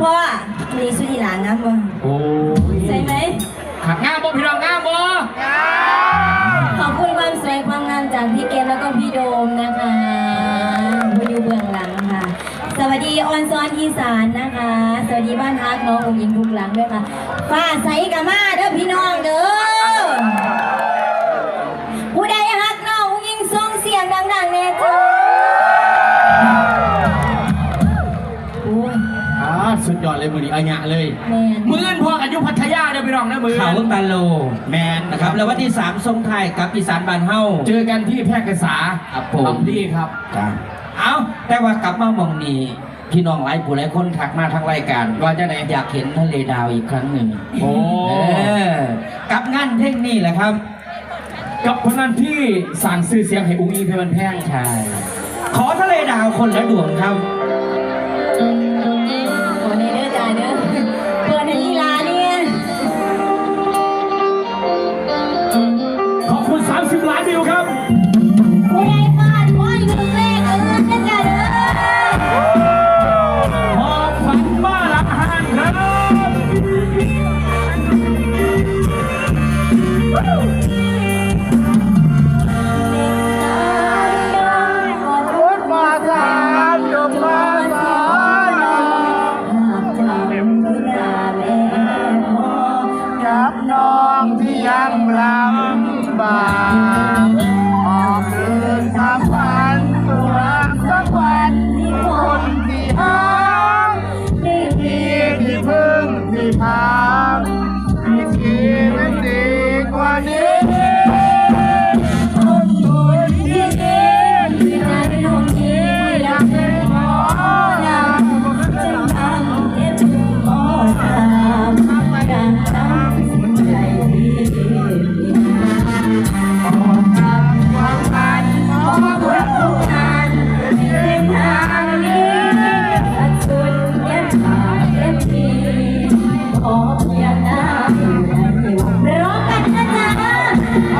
พ่อมีสุดีหลานนะพ่อโอ้ยใช่ไหมขักงามบ่พี่น้องงามบ่ขอบคุณความสวยความงามจากพี่เกมแล้วก็พี่โดมนะคะผู้อยู่เบื้องหลังค่ะ สวัสดีออนซอนอีสานนะคะ สวัสดีบ้านฮักน้ององยินทุกหลังด้วยค่ะฟ้าใสกับมาเด้อพี่น้องเด้อ เลยมือนี้อาญะเลยแมนมืออื่นพอกันอยุพัทยาเด้อพี่น้องนะมือเขาตาโลแมนนะนะคครัรับบ แล้ววันที่ 3 ทรงไทยกับอีสานบานเฮา เจอกันที่แพร่กษาครับผมลำดีครับ จ้าเอาแต่ว่ากลับมามองนี้พี่น้องหลายผู้หลายคนทักมาทางรายการว่าจะไหนอยากเห็นทะเลดาวอีกครั้งหนึ่งโอ้ เออกับงานเท่งนี่แหละครับ กับคนนั้นที่สั่งซื้อเสียงให้อุ้งอิงเพลงมันแพงใช่ ขอทะเลดาวคนละดวงครับ 30ล้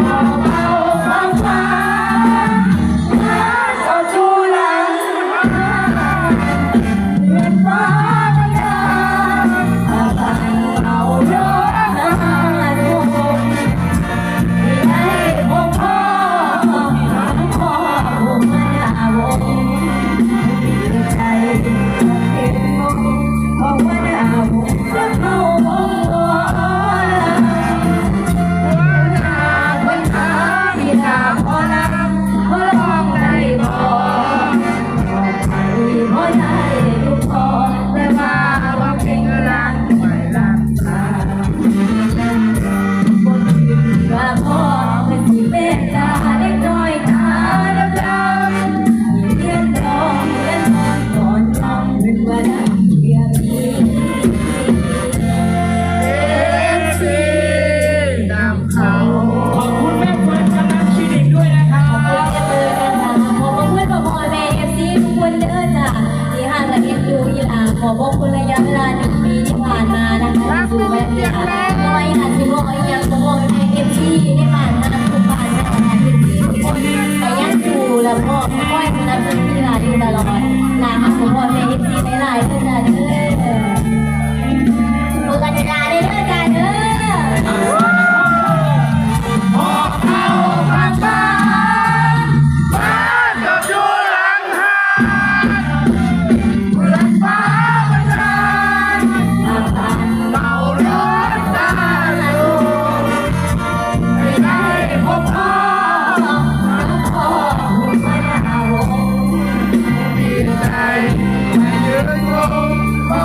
เอ คนเด้อจ้ะที่ห่างและเอ็นดูยีหลาขอบคุณระยะเวลาหนึ่งปีที่ผ่านมานะคะสู่แม่ที่หาน้อยค่ะที่บอกยังขอบคุณแม่เอฟซีได้ผ่านมา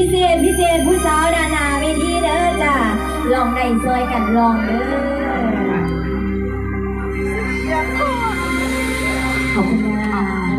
พิเศษพิเศษผู้สาวดานาเวทีเด้อจ้าลองได้ซอยกันลองเด้อขอบคุณค่ะ